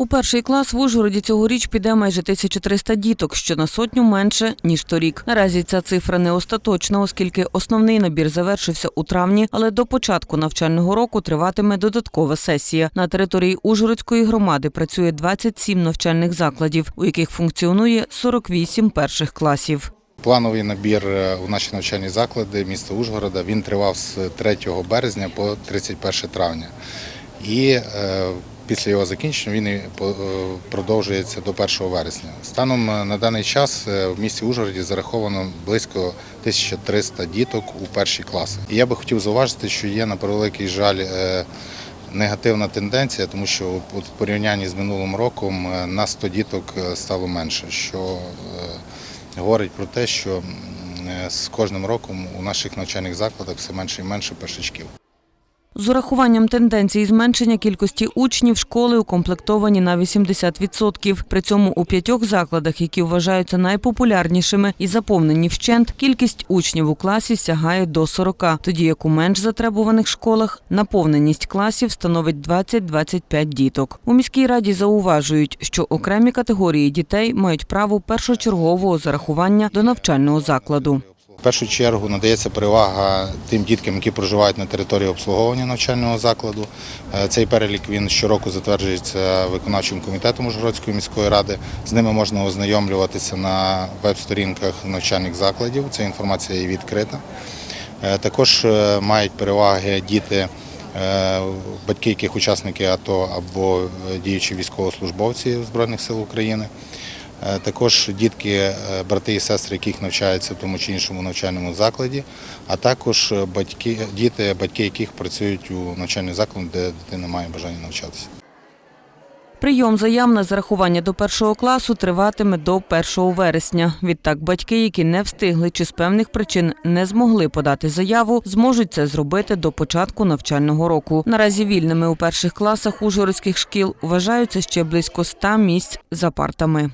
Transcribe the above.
У перший клас в Ужгороді цьогоріч піде майже 1300 діток, що на сотню менше ніж торік. Наразі ця цифра не остаточна, оскільки основний набір завершився у травні, але до початку навчального року триватиме додаткова сесія. На території Ужгородської громади працює 27 навчальних закладів, у яких функціонує 48 перших класів. Плановий набір е, у наші навчальні заклади міста Ужгорода він тривав з 3 березня по 31 травня. І е, після його закінчення він е, продовжується до 1 вересня. Станом е, на даний час е, в місті Ужгороді зараховано близько 1300 діток у перші класи. І я би хотів зауважити, що є на превеликий жаль. Негативна тенденція, тому що в порівнянні з минулим роком на 100 діток стало менше, що говорить про те, що з кожним роком у наших навчальних закладах все менше і менше першачків. З урахуванням тенденції зменшення кількості учнів школи укомплектовані на 80%. При цьому у п'ятьох закладах, які вважаються найпопулярнішими і заповнені вщент, кількість учнів у класі сягає до 40, тоді як у менш затребуваних школах наповненість класів становить 20-25 діток. У міській раді зауважують, що окремі категорії дітей мають право першочергового зарахування до навчального закладу. В першу чергу надається перевага тим діткам, які проживають на території обслуговування навчального закладу. Е, Цей перелік він щороку затверджується виконавчим комітетом Ужгородської міської ради. З ними можна ознайомлюватися на веб-сторінках навчальних закладів. Ця інформація є відкрита. Е, Також е, мають переваги діти, батьки, яких учасники АТО або діючі військовослужбовці Збройних сил України. Е, Також дітки, е, брати і сестри, яких навчаються в тому чи іншому навчальному закладі, а також е, батьки, діти, батьки яких працюють у навчальному закладі, де дитина має бажання навчатися. Прийом заяв на зарахування до першого класу триватиме до 1 вересня. Відтак, батьки, які не встигли чи з певних причин не змогли подати заяву, зможуть це зробити до початку навчального року. Наразі вільними у перших класах ужгородських шкіл вважаються ще близько 100 місць за партами.